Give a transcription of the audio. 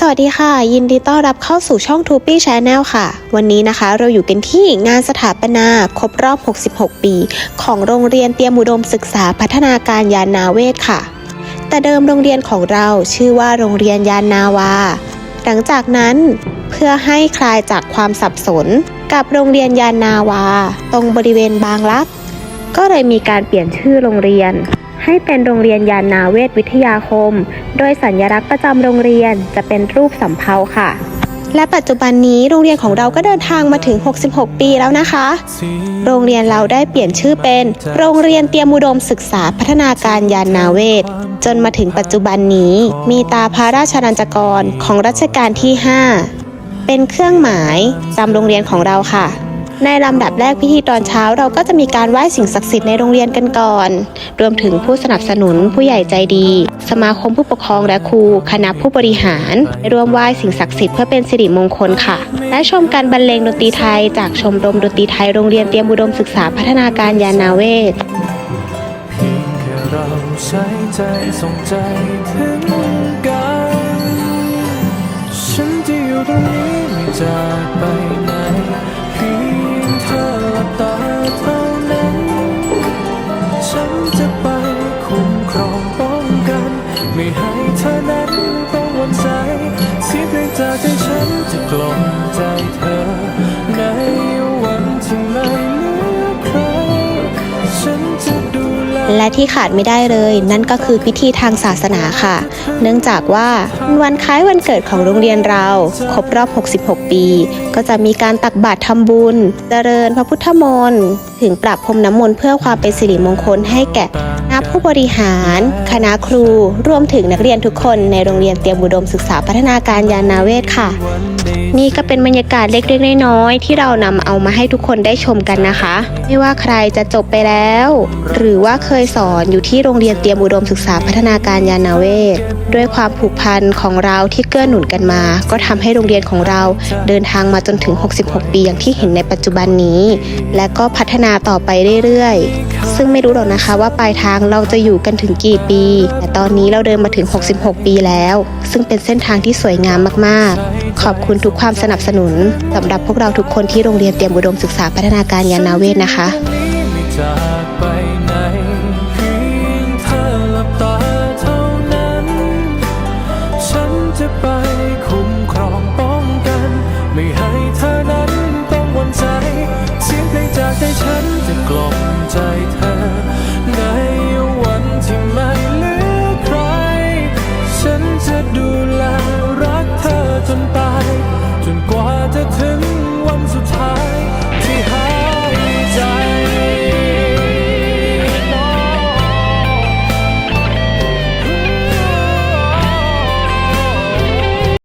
สวัสดีค่ะ ยินดีต้อนรับเข้าสู่ช่อง t ูปี้ช n แนลค่ะ วันนี้นะคะเราอยู่กันที่งานสถาปนาครบรอบ 66 ปี ของโรงเรียนเตรียมอุดมศึกษาพัฒนาการยานนาเวศค่ะ แต่เดิมโรงเรียนของเราชื่อว่าโรงเรียนยานนาวา หลังจากนั้นเพื่อให้คลายจากความสับสน กับโรงเรียนยานนาวา ตรงบริเวณบางรัก ก็เลยมีการเปลี่ยนชื่อโรงเรียน ให้เป็นโรงเรียนยานนาเวศวิทยาคม โดยสัญลักษณ์ประจำโรงเรียนจะเป็นรูปสำเภาค่ะ และปัจจุบันนี้โรงเรียนของเราก็เดินทางมาถึง 66 ปีแล้วนะคะ โรงเรียนเราได้เปลี่ยนชื่อเป็น โรงเรียนเตรียมอุดมศึกษาพัฒนาการยานนาเวศจนมาถึงปัจจุบันนี้ มีตาพระราชนัญจกรของรัชกาลที่ 5 เป็นเครื่องหมายตามโรงเรียนของเราค่ะ ในลำดับแรกพิธีตอนเช้าเราก็จะมีการไหว้สิ่งศักดิ์สิทธิ์ในโรงเรียนกันก่อน รวมถึงผู้สนับสนุนผู้ใหญ่ใจดี สมาคมผู้ปกครองและครู คณะผู้บริหาร ร่วมไหว้สิ่งศักดิ์สิทธิ์เพื่อเป็นสิริมงคลค่ะ และชมการบรรเลงดนตรีไทย จากชมรมดนตรีไทยโรงเรียนเตรียมอุดมศึกษาพัฒนาการยานาเวศเราใช้ใจส่งใจถึงกันฉันที่อยู่ตรงนี้ไม่จากไป จฉันจะกล่อมใจเธอ ในวันที่ไม่เหลือใครฉันจะดูแลและที่ขาดไม่ได้เลย นั่นก็คือพิธีทางศาสนาค่ะ เนื่องจากว่าวันคล้ายวันเกิดของโรงเรียนเรา ครบรอบ 66 ปี ก็จะมีการตักบาตรทำบุญ เจริญพระพุทธมนต์ถึงปรับพรมน้ำมนต์เพื่อความเป็นสิริมงคลให้แก่คณะผู้บริหาร คณะครูรวมถึงนักเรียนทุกคนในโรงเรียนเตรียมอุดมศึกษาพัฒนาการยานาเวศค่ะ นี่ก็เป็นบรรยากาศเล็กๆน้อยๆที่เรานำเอามาให้ทุกคนได้ชมกันนะคะ ไม่ว่าใครจะจบไปแล้ว หรือว่าเคยสอนอยู่ที่โรงเรียนเตรียมอุดมศึกษาพัฒนาการยานาเวศด้วยความผูกพันของเราที่เกื้อหนุนกันมา ก็ทำให้โรงเรียนของเราเดินทางมาจนถึง 66 ปีอย่างที่เห็นในปัจจุบันนี้ และก็พัฒนาต่อไปเรื่อยๆ ซึ่งไม่รู้หรอกนะคะว่าปลายทางเราจะอยู่กันถึงกี่ปี แต่ตอนนี้เราเดินมาถึง 66 ปีแล้ว ซึ่งเป็นเส้นทางที่สวยงามมากๆ ขอบคุณทุกความสนับสนุนสำหรับพวกเราทุกคนที่โรงเรียนเตรียมอุดมศึกษาพัฒนาการยานาเวศนะคะ แต่ฉันจะกล่อมใจเธอ